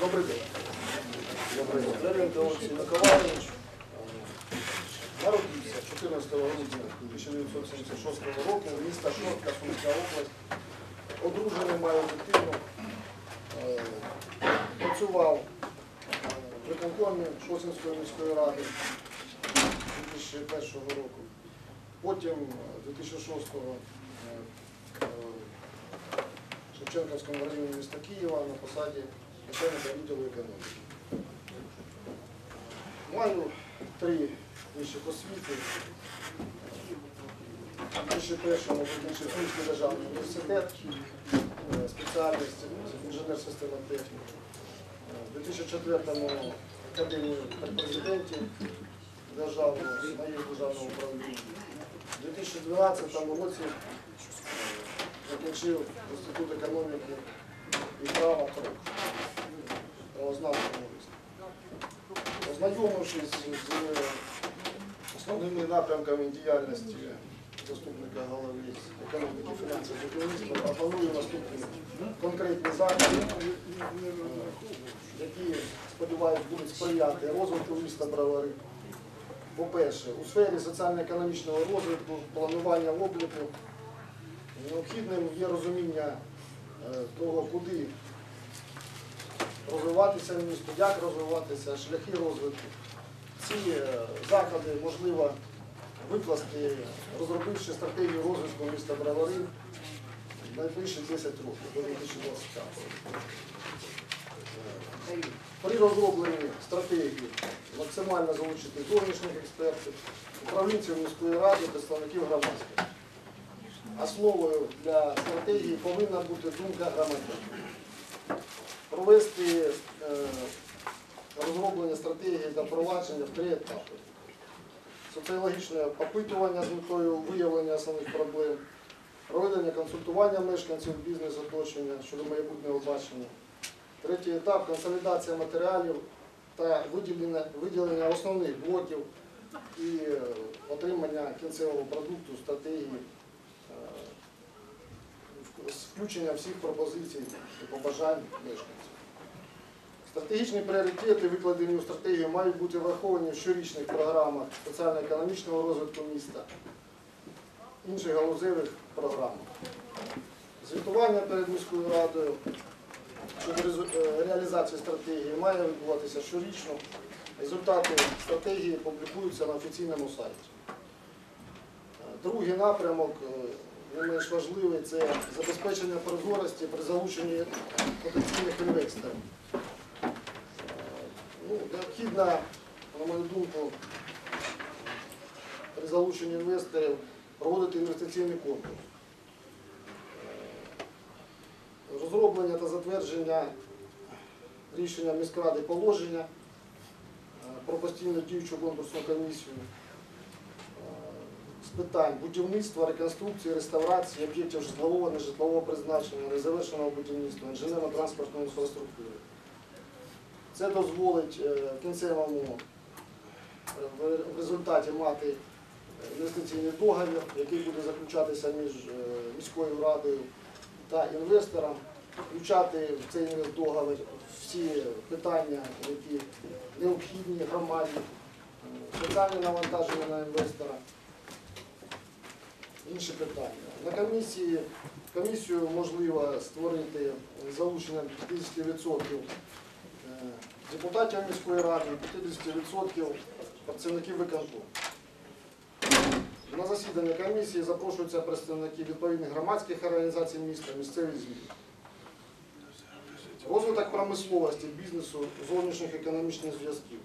Добрий день. Добрий день. Леонід Олексій Миколаївич е, народився 14 грудня 1976 року, міста Шортка, Сумська область. Одружений, має дитину. Е, Працював е, в виконкомі Шосінської міської ради 2001 року. Потім е, 2006-го е, в Шевченківському районі міста Києва на посаді начальника відділу економіки. Маю три вищих освіти. В 2001-му закінчив Київський державний університет, е, спеціальність інженер-система техніки. Е, В 2004-му Академію при президенті державного, моєї державного управління. У 2012 році е, закінчив Інститут економіки і права ТРОК, правознавчого виставку. Ознайомившись з е, основними напрямками діяльності заступника голови економіки, фінансів будівництва, пропоную наступні конкретні заходи, які, сподіваюся, будуть сприяти розвитку міста Бровари. По-перше, у сфері соціально-економічного розвитку, планування обліку необхідним є розуміння е, того, куди розвиватися місту, як розвиватися, шляхи розвитку. Ці е, заходи можливо викласти, розробивши стратегію розвитку міста Бровари найближчі 10 років до 2025 року. При розробленні стратегії максимально залучити зовнішніх експертів, управлінців міської ради, представників громадськості. Основою для стратегії повинна бути думка громадян. Провести е, розроблення стратегії та впровадження в три етапи. Соціологічне опитування з метою виявлення основних проблем, проведення консультування мешканців бізнес-оточення щодо майбутнього бачення. Третій етап консолідація матеріалів та виділення, виділення основних блоків і е, отримання кінцевого продукту стратегії е, з включенням всіх пропозицій і побажань мешканців. Стратегічні пріоритети, викладені у стратегію, мають бути враховані в щорічних програмах соціально-економічного розвитку міста, інших галузевих програмах. Звітування перед міською радою щодо е, реалізації стратегії має відбуватися щорічно. Результати стратегії публікуються на офіційному сайті. Е, Другий напрямок, е, не менш важливий, це забезпечення прозорості при залученні потенційних інвесторів. Ну, необхідно, на мою думку, при залученні інвесторів проводити інвестиційний конкурс. Розроблення та затвердження рішення міськради положення е, про постійну діючу конкурсну комісію е, з питань будівництва, реконструкції, реставрації об'єктів житлового, нежитлового призначення, незавершеного будівництва, інженерно-транспортної інфраструктури. Це дозволить е, кінцевому е, в- результаті мати інвестиційний договір, який буде заключатися між е, міською радою та інвестором, включати в цей інвестдоговір всі питання, які необхідні громаді, соціальне навантаження на інвестора, інші питання. На комісії комісію можливо створити залученням 50% е, депутатів міської ради і 50% працівників виконкому. На засідання комісії запрошуються представники відповідних громадських організацій міста, місцевих ЗМІ. Розвиток промисловості, бізнесу, зовнішніх економічних зв'язків.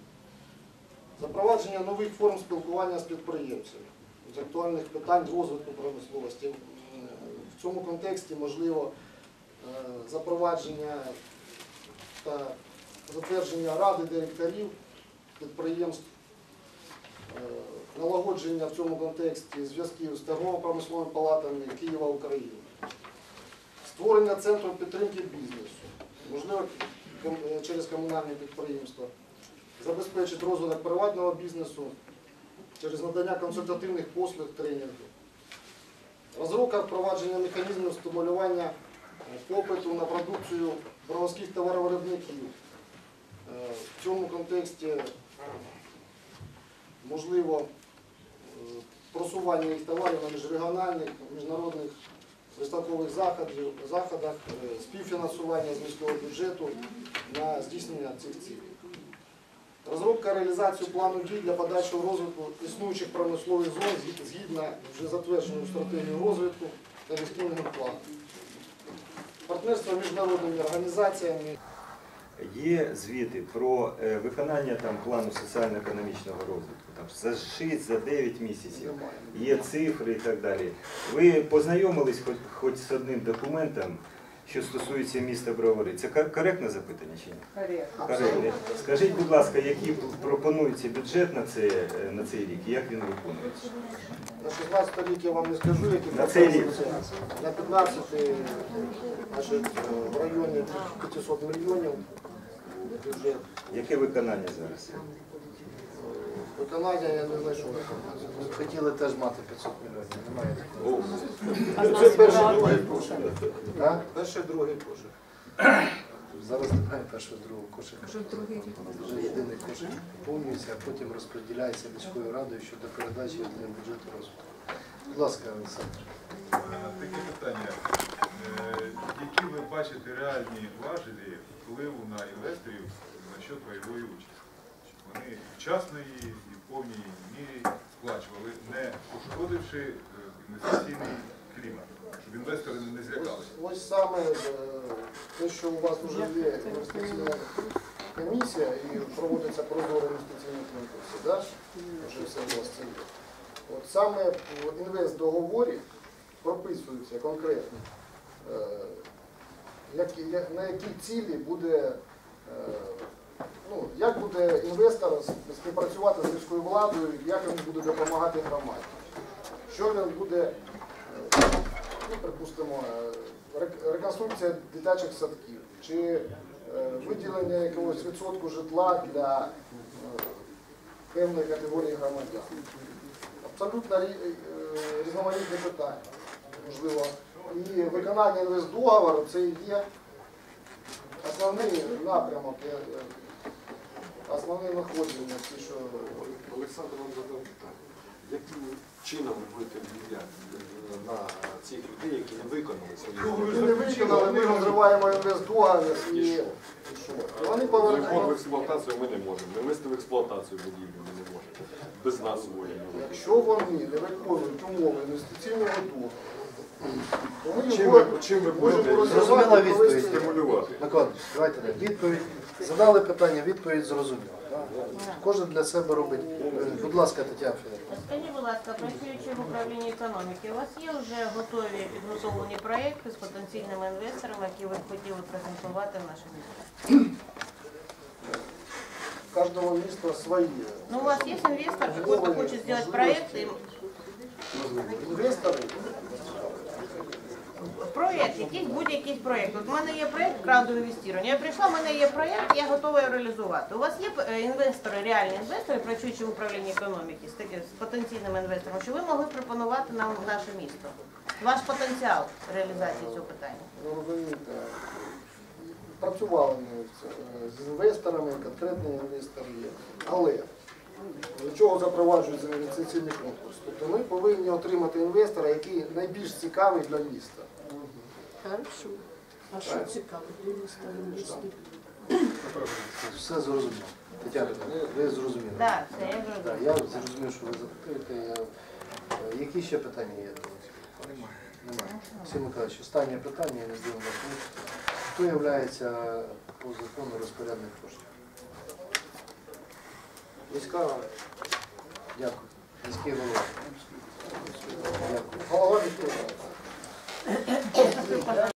Запровадження нових форм спілкування з підприємцями з актуальних питань розвитку промисловості. В цьому контексті можливо е, запровадження та затвердження ради директорів підприємств, е, налагодження в цьому контексті зв'язків з торгово-промисловими палатами Києва України, створення центру підтримки бізнесу, можливо, е, через комунальні підприємства, забезпечить розвиток приватного бізнесу через надання консультативних послуг тренінгів, розробка впровадження механізмів стимулювання попиту на продукцію броварських товаровиробників, цьому контексті е, можливо е, просування їх товарів на міжрегіональних, міжнародних виставкових заходів, заходах, е, співфінансування з міського бюджету на здійснення цих цілей. Розробка реалізацію плану дій для подальшого розвитку існуючих промислових зон згідно вже затвердженою стратегією розвитку та міським планом. Партнерство з міжнародними організаціями. Є звіти про е, виконання там плану соціально-економічного розвитку там за 6, за 9 місяців. Є цифри і так далі. Ви познайомились хоч, хоч з одним документом, що стосується міста Бровари. Це коректне запитання чи ні? Коректне. Скажіть, будь ласка, який пропонується бюджет на, це, на цей рік і як він виконується? На 16 рік я вам не скажу, які На цей рік. На 15 значить, в районі 500 мільйонів бюджет. Яке виконання зараз? Виконання я не знайшов. Хотіли теж мати 500 мільйонів, немає такого. Це перший другий кошик. Перший другий кошик. Зараз немає першого другого кошика. Вже єдиний кошик повнюється, а потім розподіляється міською радою щодо передачі для бюджету розвитку. Будь ласка, Олександр. Е, Таке питання. Е, Які ви бачите реальні важелі впливу на інвесторів насчет пайової участі? Вони вчасно її і в повній мірі сплачували, не пошкодивши е, інвестиційний клімат, щоб інвестори не злякалися. Ось, саме е, те, що у вас вже є інвестиційна комісія і проводиться прозорі інвестиційні конкурси, да? вже все у вас це є. От саме в інвестдоговорі прописується конкретно, е, на які цілі буде, ну, як буде інвестор співпрацювати з міською владою, як він буде допомагати громаді. Що він буде е, ну, припустимо, е, реконструкція дитячих садків чи е, виділення якогось відсотку житла для певної категорії громадян. Абсолютно рі- е, різноманітні питання, можливо. І виконання інвестдоговору це і є основний напрямок, основне знаходження, ті, що Олександр вам задав питання. Яким чином ви будете впливати на цих людей, які не виконали свої Ми не виконали, ми розриваємо інвестдоговір і, І що? і що? І вони Вход в повертають. експлуатацію ми не можемо. Не вести в експлуатацію будівлю ми не можемо. Без нас можемо. Якщо вони не виконують умови інвестиційного договору, Чим ви, чим ви будете Зрозуміла відповідь. стимулювати? Микола, давайте так. Відповідь. Задали питання, відповідь зрозуміла. так? Кожен для себе робить. Будь ласка, Тетяна Федорівна. Скажіть, будь ласка, працюючи в управлінні економіки, у вас є вже готові підготовлені проекти з потенційними інвесторами, які ви б хотіли презентувати в наше місто? У кожного міста свої. Ну, у вас є інвестор, кто-то хочет сделать проект, и Інвестори, проект, якийсь будь-якийсь проект. От в мене є проект крауду інвестування. Я прийшла, в мене є проект, я готова його реалізувати. У вас є е, інвестори, реальні інвестори, працюючи в управлінні економіки з таки- з потенційними інвесторами, що ви могли пропонувати нам наше місто? Ваш потенціал реалізації цього питання. ви розумієте, працювали ми з- з інвесторами, конкретні інвестори є. Але для чого запроваджується інвестиційний конкурс? Тобто ми повинні отримати інвестора, який найбільш цікавий для міста. Хорошо. А що цікаво? Все зрозуміло. Тетяна, Федорівна, ви зрозуміли. Так, все, я зрозуміла. я зрозумів, що ви запитуєте. Я... Е, Які ще питання є? Немає. Немає. Сергій Миколаївич, останнє питання, я не здивив вас. Хто є по закону розпорядник коштів? Міська рада. Дякую. Міський голова. Дякую. голова міської ちょっと待って。